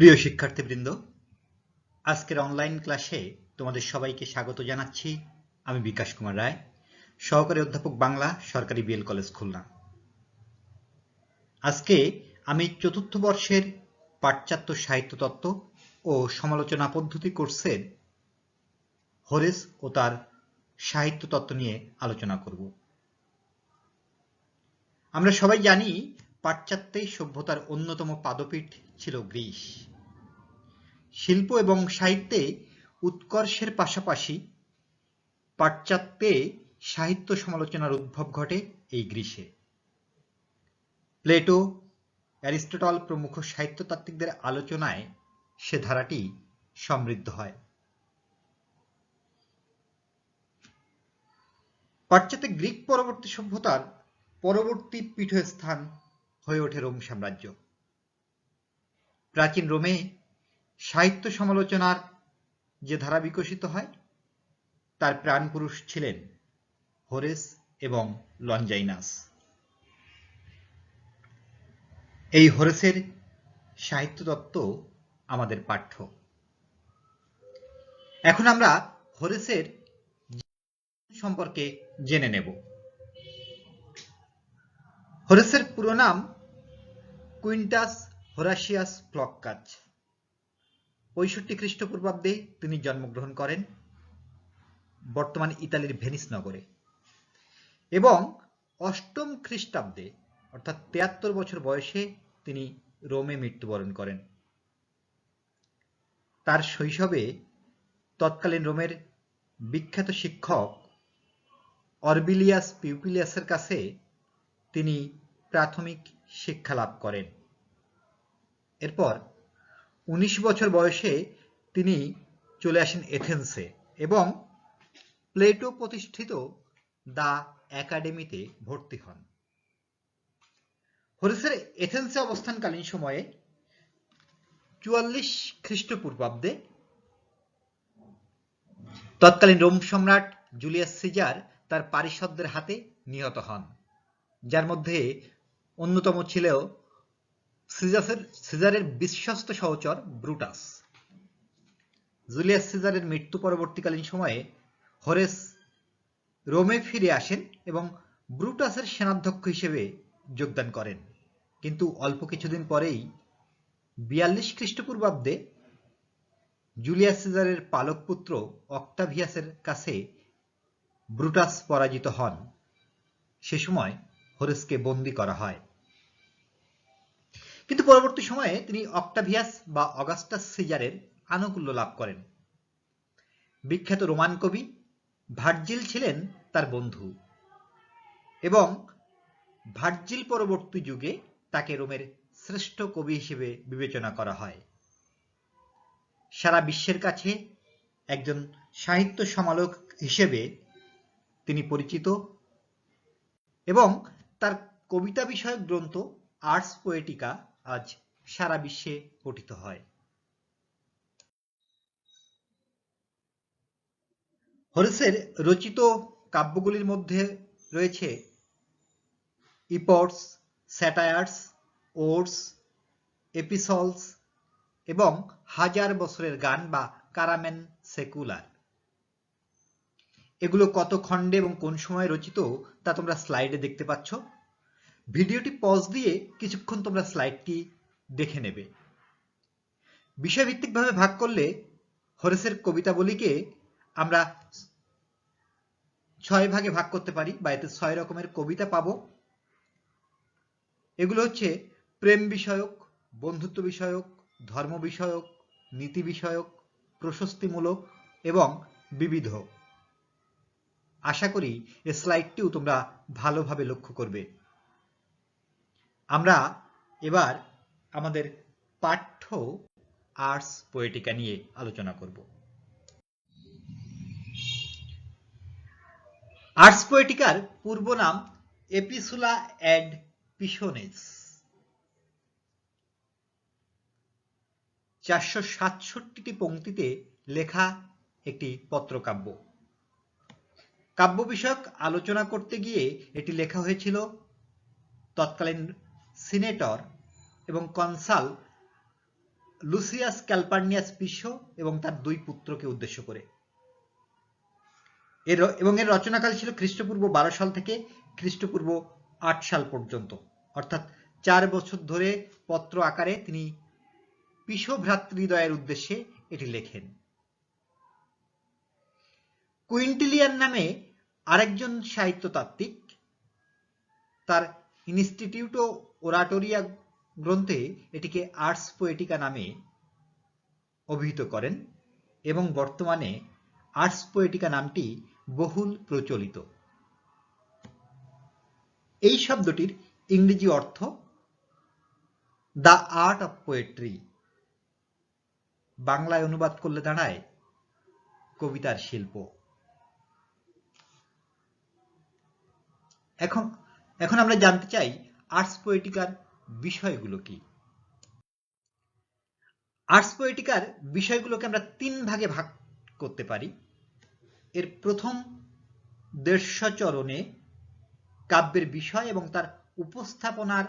প্রিয় শিক্ষার্থীবৃন্দ, আজকের অনলাইন ক্লাসে তোমাদের সবাইকে স্বাগত জানাচ্ছি। আমি বিকাশ কুমার রায়, সহকারী অধ্যাপক বাংলা, সরকারি বিএল কলেজ খুলনা। আজকে আমি চতুর্থ বর্ষের পাশ্চাত্য সাহিত্য তত্ত্ব ও সমালোচনা পদ্ধতি কোর্সের হরেস ও তার সাহিত্য তত্ত্ব নিয়ে আলোচনা করব। আমরা সবাই জানি পাশ্চাত্যে সভ্যতার অন্যতম পাদপীঠ ছিল গ্রিস। শিল্প এবং সাহিত্যে উৎকর্ষের পাশাপাশি পাশ্চাত্যে সাহিত্য সমালোচনার উদ্ভব ঘটে এই গ্রীসে প্লেটো, অ্যারিস্টটল প্রমুখ সাহিত্যতাত্ত্বিকদের আলোচনায় সে ধারাটি সমৃদ্ধ হয়। পাশ্চাত্যে গ্রিক পরবর্তী সভ্যতার পরবর্তী পীঠস্থান হয়ে ওঠে রোম সাম্রাজ্য। প্রাচীন রোমে সাহিত্য সমালোচনার যে ধারা বিকশিত হয়, তার প্রাণপুরুষ ছিলেন হোরেস এবং লঞ্জাইনাস। এই হোরেসের সাহিত্য তত্ত্ব আমাদের পাঠ্য। এখন আমরা হোরেসের সম্পর্কে জেনে নেব। হোরেসের পুরো নাম কুইন্টাস হোরাসিয়াস ফ্লক্কাচ পঁয়ষট্টি খ্রিস্টপূর্বাব্দে তিনি জন্মগ্রহণ করেন, বর্তমান ইতালির ভেনিস নগরে। এবং অষ্টম খ্রিস্টাব্দে, অর্থাৎ তেয়াত্তর বছর বয়সে তিনি রোমে মৃত্যুবরণ করেন। তার শৈশবে তৎকালীন রোমের বিখ্যাত শিক্ষক অরবিলিয়াস পিউপিলিয়াসের কাছে তিনি প্রাথমিক শিক্ষা লাভ করেন। এরপর উনিশ বছর বয়সে তিনি চলে আসেন এথেন্সে এবং প্লেটো প্রতিষ্ঠিত দা একাডেমিতে ভর্তি হন। হরিসের এথেন্সে অবস্থানকালীন সময়ে চুয়াল্লিশ খ্রিস্টপূর্বাব্দে তৎকালীন রোম সম্রাট জুলিয়াস সিজার তার পারিষদদের হাতে নিহত হন, যার মধ্যে অন্যতম ছিল সিজাসের, সিজারের বিশ্বস্ত সহচর ব্রুটাস। জুলিয়াস সিজারের মৃত্যু পরবর্তীকালীন সময়ে হরেস রোমে ফিরে আসেন এবং ব্রুটাসের সেনাধ্যক্ষ হিসেবে যোগদান করেন। কিন্তু অল্প কিছুদিন পরেই বিয়াল্লিশ খ্রিস্টপূর্বাব্দে জুলিয়াস সিজারের পালক পুত্র অক্টাভিয়াসের কাছে ব্রুটাস পরাজিত হন। সে সময় হোরেসকে বন্দী করা হয়। কিন্তু পরবর্তী সময়ে তিনি অক্টাভিয়াস বা অগাস্টাস সিজারের আনুকূল্য লাভ করেন। বিখ্যাত রোমান কবি ভার্জিল ছিলেন তার বন্ধু এবং ভার্জিল পরবর্তী যুগে তাকে রোমের শ্রেষ্ঠ কবি হিসেবে বিবেচনা করা হয়। সারা বিশ্বের কাছে একজন সাহিত্য সমালোক হিসেবে তিনি পরিচিত এবং তার কবিতা বিষয়ক গ্রন্থ আর্টস পোয়েটিকা আজ সারা বিশ্বে পঠিত হয়। হরিসের রচিত কাব্যগুলির মধ্যে রয়েছে ইপটস স্যাটায়ার্স, ওর্স, এপিসলস এবং হাজার বছরের গান বা কারামেন সেকুলার। এগুলো কত খণ্ডে এবং কোন সময় রচিত তা তোমরা স্লাইডে দেখতে পাচ্ছ। ভিডিওটি পজ দিয়ে কিছুক্ষণ তোমরা স্লাইডটি দেখে নেবে। বিষয়ভিত্তিকভাবে ভাগ করলে হরেসের কবিতাবলীকে আমরা ছয় ভাগে ভাগ করতে পারি, বা এতে ছয় রকমের কবিতা পাব। এগুলো হচ্ছে প্রেম বিষয়ক, বন্ধুত্ব বিষয়ক, ধর্ম বিষয়ক, নীতি বিষয়ক, প্রশস্তিমূলক এবং বিবিধ। আশা করি এই স্লাইডটিও তোমরা ভালোভাবে লক্ষ্য করবে। আমরা এবার আমাদের পাঠ্য আর্টস পোয়েটিকা নিয়ে আলোচনা করব। আর্টস পোয়েটিকার পূর্ব নাম এপিসুলা অ্যাড পিশোনেস চারশো সাতষট্টিটি পংক্তিতে লেখা একটি পত্রকাব্য। কাব্য বিষয়ক আলোচনা করতে গিয়ে এটি লেখা হয়েছিল তৎকালীন সিনেটর এবং কনসাল লুসিয়াস ক্যালপার্নিয়াস পিসো এবং তার দুই পুত্রকে উদ্দেশ্য করে। এর এবং এর রচনাকাল ছিল খ্রিস্টপূর্ব বারো সাল থেকে খ্রিস্টপূর্ব আট সাল পর্যন্ত। অর্থাৎ চার বছর ধরে পত্র আকারে তিনি পিসো ভ্রাতৃদয়ের উদ্দেশ্যে এটি লেখেন। কুইন্টিলিয়ান নামে আরেকজন সাহিত্যতাত্ত্বিক, তার ইনস্টিটিউট ও ওরাটোরিয়া গ্রন্থে এটিকে আর্টস পোয়েটিকা নামে অভিহিত করেন এবং বর্তমানে আর্টস পোয়েটিকা নামটি বহুল প্রচলিত। এই শব্দটির ইংরেজি অর্থ দ্য আর্ট অফ পোয়েট্রি বাংলায় অনুবাদ করলে দাঁড়ায় কবিতার শিল্প। এখন এখন আমরা জানতে চাই আর্টস পোয়েটিকার বিষয়গুলো কি? আর্টস পোয়েটিকার বিষয়গুলোকে আমরা তিন ভাগে ভাগ করতে পারি। এর প্রথম দেড়শ চরণে কাব্যের বিষয় এবং তার উপস্থাপনার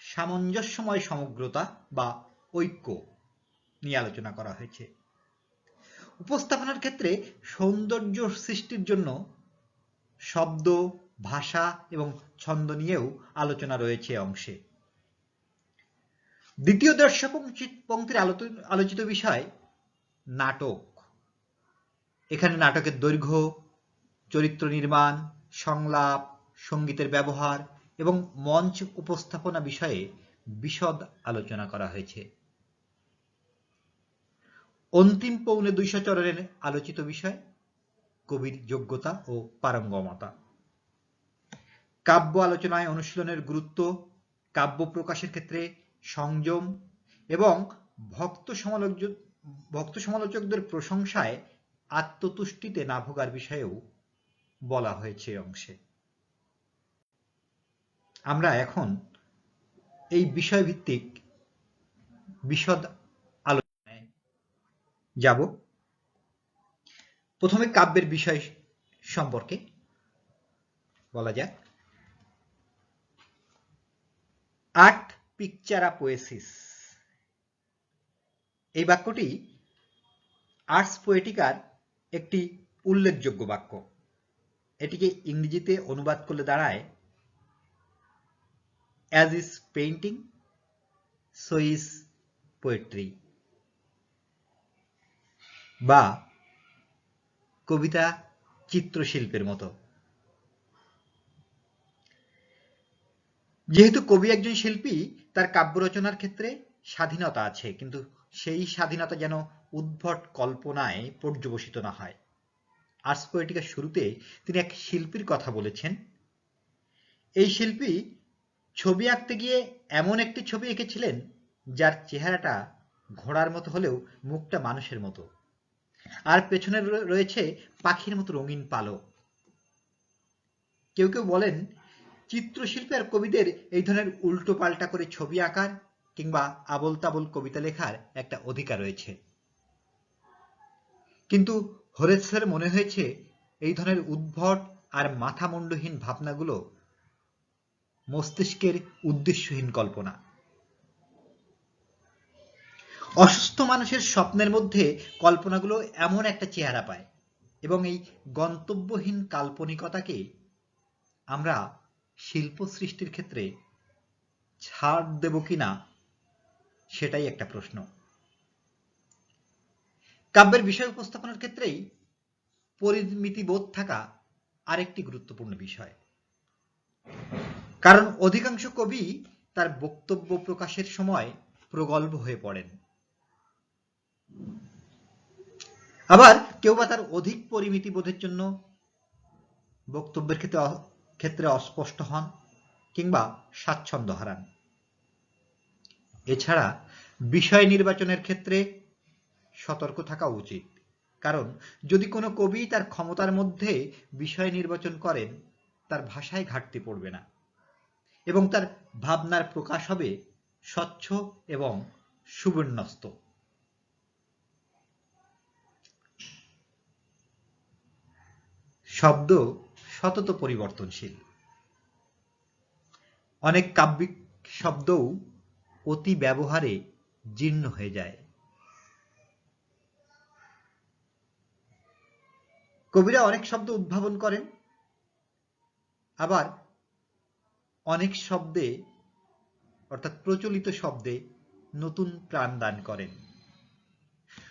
সামঞ্জস্যময় সমগ্রতা বা ঐক্য নিয়ে আলোচনা করা হয়েছে। উপস্থাপনার ক্ষেত্রে সৌন্দর্য সৃষ্টির জন্য শব্দ ভাষা এবং ছন্দ নিয়েও আলোচনা রয়েছে অংশে। দ্বিতীয় দর্শক পঙ্ক্তির আলোচিত বিষয় নাটক। এখানে নাটকের দৈর্ঘ্য, চরিত্র নির্মাণ, সংলাপ, সঙ্গীতের ব্যবহার এবং মঞ্চ উপস্থাপনা বিষয়ে বিশদ আলোচনা করা হয়েছে। অন্তিম পৌনে দুইশো চরণের আলোচিত বিষয় কবির যোগ্যতা ও পারঙ্গমতা। কাব্য আলোচনায় অনুশীলনের গুরুত্ব, কাব্য প্রকাশের ক্ষেত্রে সংযম এবং ভক্ত সমালোচক ভক্ত সমালোচকদের প্রশংসায় আত্মতুষ্টিতে না ভোগার বিষয়েও বলা হয়েছে অংশে। আমরা এখন এই বিষয়ভিত্তিক বিশদ আলোচনায় যাব। প্রথমে কাব্যের বিষয় সম্পর্কে বলা যাক। আর্ট পিকচারা পোয়েসিস এই বাক্যটি আর্টস পোয়েটিকার একটি উল্লেখযোগ্য বাক্য। এটিকে ইংরেজিতে অনুবাদ করলে দাঁড়ায় as is painting so is poetry বা কবিতা চিত্রশিল্পের মতো। যেহেতু কবি একজন শিল্পী, তার কাব্য রচনার ক্ষেত্রে স্বাধীনতা আছে, কিন্তু সেই স্বাধীনতা যেন উদ্ভট কল্পনায় পর্যবসিত না হয়। আর্টস পোয়েটিকার শুরুতে তিনি এক শিল্পীর কথা বলেছেন, এই শিল্পী ছবি আঁকতে গিয়ে এমন একটি ছবি এঁকেছিলেন, যার চেহারাটা ঘোড়ার মতো হলেও মুখটা মানুষের মতো। আর পেছনে রয়েছে পাখির মতো রঙিন পালক। কেউ কেউ বলেন চিত্রশিল্পী আর কবিদের এই ধরনের উল্টো পাল্টা করে ছবি আঁকার কিংবা আবল তাবল কবিতা লেখার একটা অধিকার রয়েছে। কিন্তু হরেসের মনে হয়েছে এই ধরনের উদ্ভট আর মাথামুন্ডহীন ভাবনাগুলো মস্তিষ্কের উদ্দেশ্যহীন কল্পনা। অসুস্থ মানুষের স্বপ্নের মধ্যে কল্পনাগুলো এমন একটা চেহারা পায় এবং এই গন্তব্যহীন কাল্পনিকতাকে আমরা শিল্প সৃষ্টির ক্ষেত্রে ছাড় দেব কিনা সেটাই একটা প্রশ্ন। কাব্যের বিষয় উপস্থাপনার ক্ষেত্রেই পরিমিতিবোধ থাকা আরেকটি গুরুত্বপূর্ণ বিষয়। কারণ অধিকাংশ কবি তার বক্তব্য প্রকাশের সময় প্রগল্ভ হয়ে পড়েন। আবার কেউ বা তার অধিক পরিমিতি বোধের জন্য বক্তব্যের ক্ষেত্রে ক্ষেত্রে অস্পষ্ট হন কিংবা স্বাচ্ছন্দ্য হারান। এছাড়া বিষয় নির্বাচনের ক্ষেত্রে সতর্ক থাকা উচিত। কারণ যদি কোনো কবি তার ক্ষমতার মধ্যে বিষয় নির্বাচন করেন, তার ভাষায় ঘাটতি পড়বে না এবং তার ভাবনার প্রকাশ হবে স্বচ্ছ এবং সুবর্ণস্ত শব্দ সতত পরিবর্তনশীল। অনেক কাব্যিক শব্দও অতি ব্যবহারে জীর্ণ হয়ে যায়। কবিরা অনেক শব্দ উদ্ভাবন করেন, আবার অনেক শব্দে, অর্থাৎ প্রচলিত শব্দে নতুন প্রাণ দান করেন।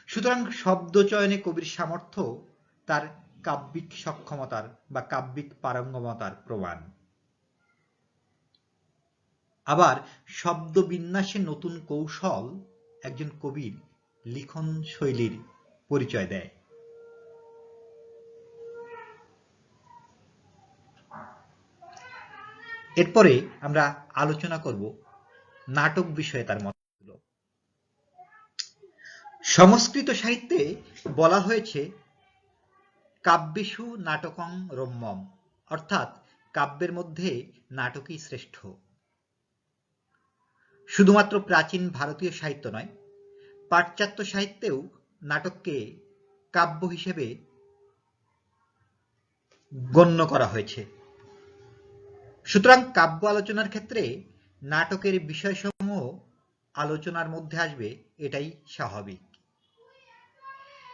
সুতরাং শব্দ চয়নে কবির সামর্থ্য তার কাব্যিক সক্ষমতার বা কাব্যিক পারঙ্গমতার প্রমাণ। আবার শব্দ বিন্যাসে নতুন কৌশল একজন কবির লিখন শৈলীর পরিচয় দেয়। এরপরে আমরা আলোচনা করব নাটক বিষয়ে তার মতগুলো সংস্কৃত সাহিত্যে বলা হয়েছে কাব্যেষু নাটকং রম্যম, অর্থাৎ কাব্যের মধ্যে নাটকই শ্রেষ্ঠ। শুধুমাত্র প্রাচীন ভারতীয় সাহিত্য নয়, পাশ্চাত্য সাহিত্যেও নাটককে কাব্য হিসেবে গণ্য করা হয়েছে। সুতরাং কাব্য আলোচনার ক্ষেত্রে নাটকের বিষয়সমূহ আলোচনার মধ্যে আসবে, এটাই স্বাভাবিক।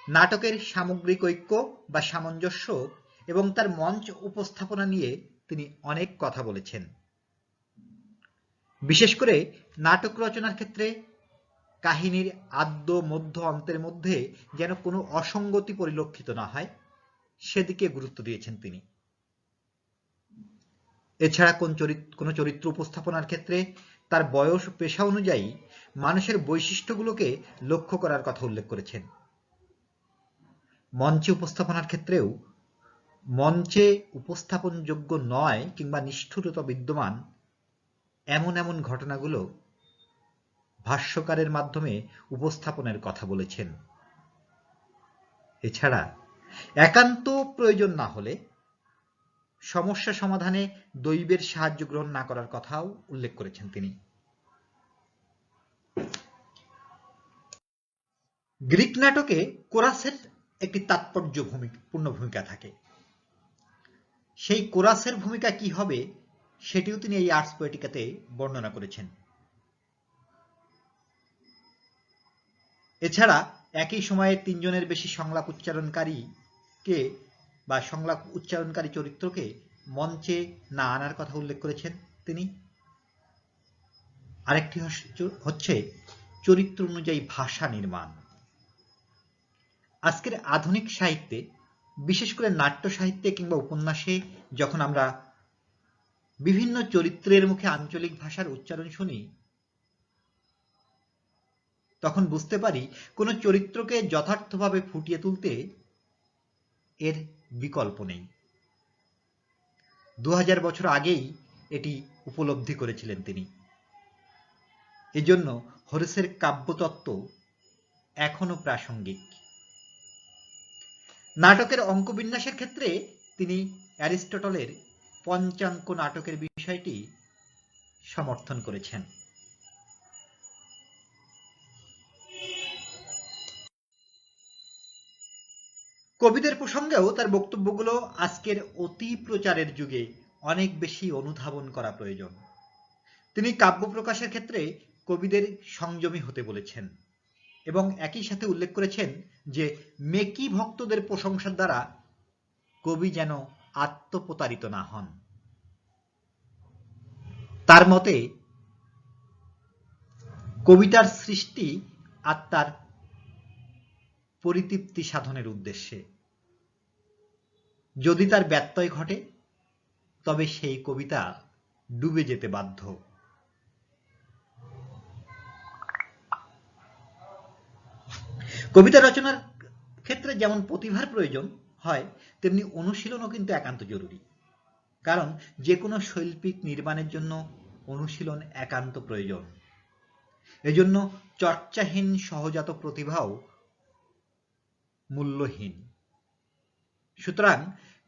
নাটকের সামগ্রিক ঐক্য বা সামঞ্জস্য এবং তার মঞ্চ উপস্থাপনা নিয়ে তিনি অনেক কথা বলেছেন। বিশেষ করে নাটক রচনার ক্ষেত্রে কাহিনীর আদ্য মধ্য অন্তের মধ্যে যেন কোনো অসঙ্গতি পরিলক্ষিত না হয়, সেদিকে গুরুত্ব দিয়েছেন তিনি। এছাড়া কোন চরিত্র কোনো চরিত্র উপস্থাপনার ক্ষেত্রে তার বয়স পেশা অনুযায়ী মানুষের বৈশিষ্ট্যগুলোকে লক্ষ্য করার কথা উল্লেখ করেছেন। মঞ্চে উপস্থাপনার ক্ষেত্রেও মঞ্চে উপস্থাপনযোগ্য নয় কিংবা নিষ্ঠুরতা বিদ্যমান এমন এমন ঘটনাগুলো ভাষ্যকারের মাধ্যমে উপস্থাপনের কথা বলেছেন। এছাড়া একান্ত প্রয়োজন না হলে সমস্যা সমাধানে দৈবের সাহায্য গ্রহণ না করার কথাও উল্লেখ করেছেন তিনি। গ্রিক নাটকে কোরাসের একটি তাৎপর্য পূর্ণ ভূমিকা থাকে। সেই কোরাসের ভূমিকা কি হবে, সেটিও তিনি এই আর্টস পোয়েটিকাতে বর্ণনা করেছেন। এছাড়া একই সময়ে তিনজনের বেশি সংলাপ উচ্চারণকারীকে বা সংলাপ উচ্চারণকারী চরিত্রকে মঞ্চে না আনার কথা উল্লেখ করেছেন তিনি। আরেকটি হচ্ছে চরিত্র অনুযায়ী ভাষা নির্মাণ। আজকের আধুনিক সাহিত্যে, বিশেষ করে নাট্য সাহিত্যে কিংবা উপন্যাসে যখন আমরা বিভিন্ন চরিত্রের মুখে আঞ্চলিক ভাষার উচ্চারণ শুনি, তখন বুঝতে পারি কোনো চরিত্রকে যথার্থভাবে ফুটিয়ে তুলতে এর বিকল্প নেই। দু হাজার বছর আগেই এটি উপলব্ধি করেছিলেন তিনি। এজন্য হরেসের কাব্যতত্ত্ব এখনও প্রাসঙ্গিক। নাটকের অঙ্কবিন্যাসের ক্ষেত্রে তিনি অ্যারিস্টটলের পঞ্চাঙ্ক নাটকের বিষয়টি সমর্থন করেছেন। কবিদের প্রসঙ্গেও তার বক্তব্যগুলো আজকের অতি প্রচারের যুগে অনেক বেশি অনুধাবন করা প্রয়োজন। তিনি কাব্য প্রকাশের ক্ষেত্রে কবিদের সংযমী হতে বলেছেন এবং একই সাথে উল্লেখ করেছেন যে মেকি ভক্তদের প্রশংসার দ্বারা কবি যেন আত্মপ্রতারিত না হন। তার মতে, কবিতার সৃষ্টি আত্মার পরিতৃপ্তি সাধনের উদ্দেশ্যে। যদি তার ব্যত্যয় ঘটে, তবে সেই কবিতা ডুবে যেতে বাধ্য। কবিতা রচনার ক্ষেত্রে যেমন প্রতিভার প্রয়োজন হয়, তেমনি অনুশীলনও কিন্তু একান্ত জরুরি। কারণ যে কোনো শৈল্পিক নির্মাণের জন্য অনুশীলন একান্ত প্রয়োজন। এজন্য চর্চাহীন সহজাত প্রতিভাও মূল্যহীন। সুতরাং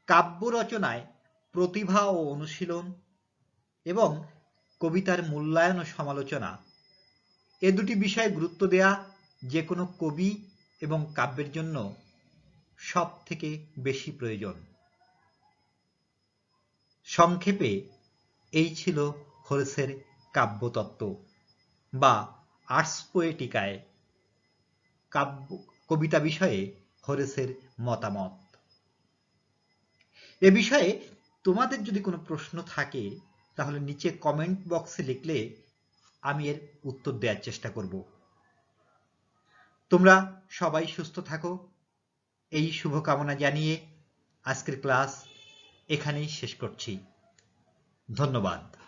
কাব্য রচনায় প্রতিভা ও অনুশীলন এবং কবিতার মূল্যায়ন ও সমালোচনা এ দুটি বিষয়ে গুরুত্ব দেয়া যে কোনো কবি এবং কাব্যের জন্য সব থেকে বেশি প্রয়োজন। সংক্ষেপে, এই ছিল হোরেসের কাব্যতত্ত্ব বা আর্টস পোয়েটিকায় কাব্য, কবিতা বিষয়ে হরেসের মতামত। এ বিষয়ে তোমাদের যদি কোনো প্রশ্ন থাকে, তাহলে নিচে কমেন্ট বক্সে লিখলে আমি এর উত্তর দেওয়ার চেষ্টা করব। তোমরা সবাই সুস্থ থাকো। এই শুভকামনা জানিয়ে আজকের ক্লাস এখানেই শেষ করছি। ধন্যবাদ।